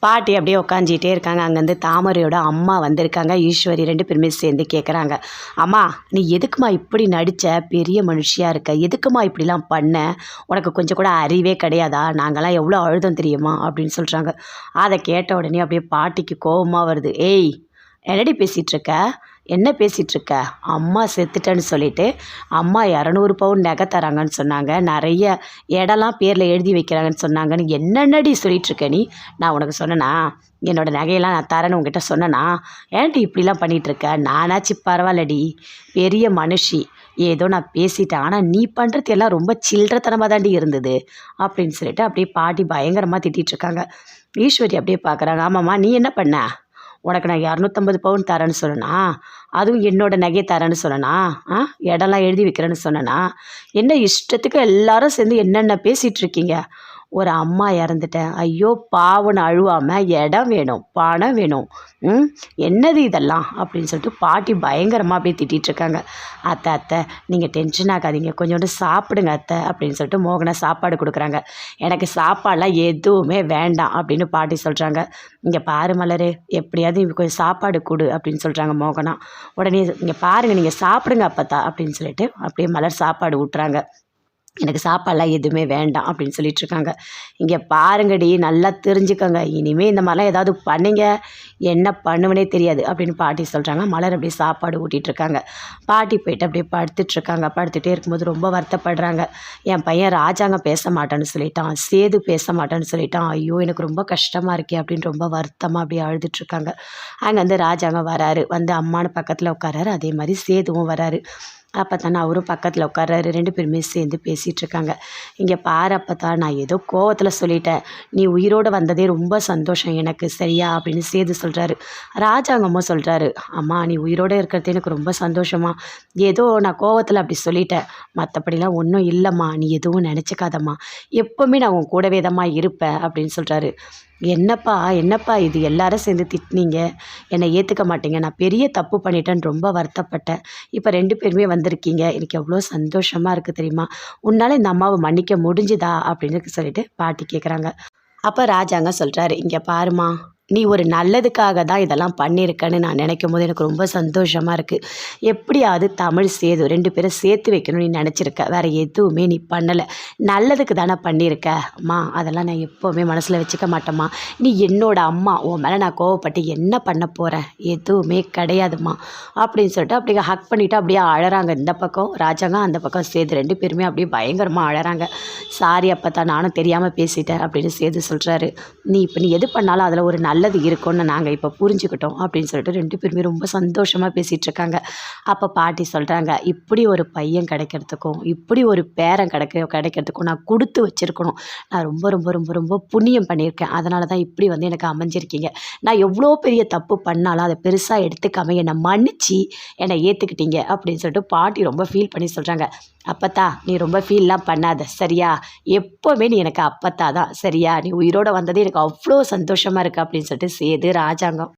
பாட்டி அப்படியே உட்காந்துட்டே இருக்காங்க. அங்கேருந்து தாமரையோட அம்மா வந்திருக்காங்க. ஈஸ்வரி ரெண்டு பேருமே சேர்ந்து கேட்குறாங்க அம்மா நீ எதுக்குமா இப்படி நடித்த பெரிய மனுஷியாக இருக்க. எதுக்குமா இப்படிலாம் பண்ண? உனக்கு கொஞ்சம் கூட அறிவே கிடையாதா? நாங்கள்லாம் எவ்வளோ அழுதம் தெரியுமா? அப்படின்னு சொல்கிறாங்க அதை கேட்ட உடனே அப்படியே பாட்டிக்கு கோபமாக வருது. ஏய் என்னடி பேசிகிட்ருக்க என்ன பேசிகிட்டு இருக்க அம்மா செத்துட்டேன்னு சொல்லிட்டு அம்மா இரநூறு பவுன் நகை தராங்கன்னு சொன்னாங்க. நிறைய இடம்லாம் பேரில் எழுதி வைக்கிறாங்கன்னு சொன்னாங்கன்னு என்னென்னடி சொல்லிட்டு இருக்க நீ? நான் உனக்கு சொன்னேனா? என்னோடய நகையெல்லாம் நான் தரேன்னு உங்ககிட்ட சொன்னேனா? ஏன்டி இப்படிலாம் பண்ணிகிட்ருக்க நானாச்சு பரவாயில்லடி. பெரிய மனுஷி. ஏதோ நான் பேசிட்டேன். ஆனால் நீ பண்ணுறது எல்லாம் ரொம்ப சில்லறத்தனமாக தாண்டி இருந்தது அப்படின்னு சொல்லிட்டு அப்படியே பாட்டி பயங்கரமாக திட்டிகிட்ருக்காங்க ஈஸ்வரி அப்படியே பார்க்குறாங்க ஆமாம்மா நீ என்ன பண்ண? உனக்கு நான் இரநூத்தம்பது பவுன் தரேன்னு சொன்னேனா? அதுவும் என்னோட நகையை தரேன்னு சொன்னேனா? ஆ? இடம்லாம் எழுதி வைக்கிறேன்னு சொன்னனா? என்ன இஷ்டத்துக்கு எல்லாரும் சேர்ந்து என்னென்ன பேசிகிட்டு இருக்கீங்க? ஒரு அம்மா இறந்துட்டேன். ஐயோ பாவன்னு அழுவாமல் இடம் வேணும் பணம் வேணும் ம் என்னது இதெல்லாம்? அப்படின்னு சொல்லிட்டு பாட்டி பயங்கரமாக அப்படியே திட்டிகிட்ருக்காங்க அத்தை அத்தை நீங்கள் டென்ஷன் ஆகாதீங்க. கொஞ்சோண்டு சாப்பிடுங்க அத்தை அப்படின்னு சொல்லிட்டு மோகனா சாப்பாடு கொடுக்குறாங்க. எனக்கு சாப்பாடெலாம் எதுவுமே வேண்டாம் அப்படின்னு பாட்டி சொல்கிறாங்க இங்கே பாரு மலரே எப்படியாவது கொஞ்சம் சாப்பாடு கொடு அப்படின்னு சொல்கிறாங்க மோகனா. உடனே இங்கே பாருங்கள் நீங்கள் சாப்பிடுங்க அப்பத்தா அப்படின்னு சொல்லிட்டு அப்படியே மலர் சாப்பாடு ஊட்டுறாங்க. எனக்கு சாப்பாடெலாம் எதுவுமே வேண்டாம் அப்படின்னு சொல்லிகிட்ருக்காங்க இங்கே பாருங்கடி நல்லா தெரிஞ்சுக்கோங்க. இனிமேல் இந்த மாதிரிலாம் ஏதாவது பண்ணீங்க. என்ன பண்ணுவனே தெரியாது அப்படின்னு பாட்டி சொல்கிறாங்க மலர் அப்படியே சாப்பாடு ஊட்டிகிட்ருக்காங்க இருக்காங்க பாட்டி போயிட்டு அப்படியே படுத்துட்ருக்காங்க படுத்துகிட்டே இருக்கும்போது ரொம்ப வருத்தப்படுறாங்க. என் பையன் ராஜாங்க பேச மாட்டேன்னு சொல்லிட்டான். சேது பேச மாட்டேன்னு சொல்லிட்டான். ஐயோ எனக்கு ரொம்ப கஷ்டமாக இருக்கே அப்படின்னு ரொம்ப வருத்தமாக அப்படியே அழுதுட்ருக்காங்க அங்கே வந்து ராஜாங்க வராரு. வந்து அம்மானு பக்கத்தில் உட்காராரு. அதே மாதிரி சேதுவும் வராரு. அப்போ தானே அவரும் பக்கத்தில் உட்கார்றாரு. ரெண்டு பேருமே சேர்ந்து பேசிகிட்டு இருக்காங்க இங்கே பாரு அப்போ தான் நான் ஏதோ கோவத்தில் சொல்லிட்டேன். நீ உயிரோடு வந்ததே ரொம்ப சந்தோஷம் எனக்கு சரியா? அப்படின்னு சேது சொல்கிறாரு ராஜாங்கம்மா சொல்கிறாரு அம்மா நீ உயிரோடு இருக்கிறது எனக்கு ரொம்ப சந்தோஷமா? ஏதோ நான் கோவத்தில் அப்படி சொல்லிட்டேன். மற்றபடிலாம் ஒன்றும் இல்லைம்மா. நீ எதுவும் நினச்சிக்காதம்மா. எப்போவுமே நான் உன் கூடவே தாம்மா இருப்பேன். அப்படின்னு சொல்கிறாரு என்னப்பா என்னப்பா இது? எல்லாரும் சேர்ந்து திட்டினீங்க. என்னை ஏற்றுக்க மாட்டீங்க. நான் பெரிய தப்பு பண்ணிட்டேன்னு ரொம்ப வருத்தப்பட்டேன். இப்போ ரெண்டு பேருமே வந்திருக்கீங்க. எனக்கு எவ்வளோ சந்தோஷமாக இருக்குது தெரியுமா? உன்னால் இந்த அம்மாவை மன்னிக்க முடிஞ்சுதா? அப்படின்னு சொல்லிட்டு பாட்டி கேட்குறாங்க அப்போ ராஜாங்க சொல்கிறாரு இங்கே பாருமா நீ ஒரு நல்லதுக்காக தான் இதெல்லாம் பண்ணியிருக்கேன்னு நான் நினைக்கும் போது எனக்கு ரொம்ப சந்தோஷமாக இருக்குது எப்படியாவது தமிழ் சேது ரெண்டு பேரும் சேர்த்து வைக்கணும்னு நீ நினச்சிருக்க. வேறு எதுவுமே நீ பண்ணலை. நல்லதுக்கு தானே பண்ணியிருக்க. அம்மா அதெல்லாம் நான் எப்போவுமே மனசில் வச்சுக்க மாட்டேம்மா. நீ என்னோட அம்மா உன் மேலே நான் கோவப்பட்டு என்ன பண்ண போகிறேன் எதுவுமே கிடையாதும்மா. அப்படின்னு சொல்லிட்டு அப்படியே ஹக் பண்ணிவிட்டு அப்படியே அழறாங்க இந்த பக்கம் ராஜாங்க அந்த பக்கம் சேது. ரெண்டு பேருமே அப்படியே பயங்கரமாக அழகிறாங்க சாரி அப்போ தான் நானும் தெரியாமல் பேசிட்டேன் அப்படின்னு சேது சொல்கிறாரு நீ இப்போ நீ எது பண்ணாலும் அதில் ஒரு நல்லது இருக்கும்னு நாங்கள் இப்போ புரிஞ்சுக்கிட்டோம் அப்படின்னு சொல்லிட்டு ரெண்டு பேருமே ரொம்ப சந்தோஷமாக பேசிகிட்டு இருக்காங்க அப்போ பாட்டி சொல்கிறாங்க இப்படி ஒரு பையன் கிடைக்கிறதுக்கும் இப்படி ஒரு பேரன் கிடைக்க கிடைக்கிறதுக்கும் நான் கொடுத்து வச்சுருக்கணும். நான் ரொம்ப ரொம்ப ரொம்ப ரொம்ப புண்ணியம் பண்ணியிருக்கேன். அதனால தான் இப்படி வந்து எனக்கு அமைஞ்சிருக்கீங்க. நான் எவ்வளோ பெரிய தப்பு பண்ணாலும் அதை பெருசாக எடுத்துக்காம என்னை மன்னிச்சு என்னை ஏற்றுக்கிட்டீங்க அப்படின்னு சொல்லிட்டு பாட்டி ரொம்ப ஃபீல் பண்ணி சொல்கிறாங்க அப்பத்தா நீ ரொம்ப ஃபீல்லாம் பண்ணாத சரியா? எப்போவுமே நீ எனக்கு அப்பத்தா தான் சரியா? நீ உயிரோட வந்ததே எனக்கு அவ்வளோ சந்தோஷமாக இருக்குது அப்படின்னு சொல்லிட்டு சேது ராஜாங்கம்.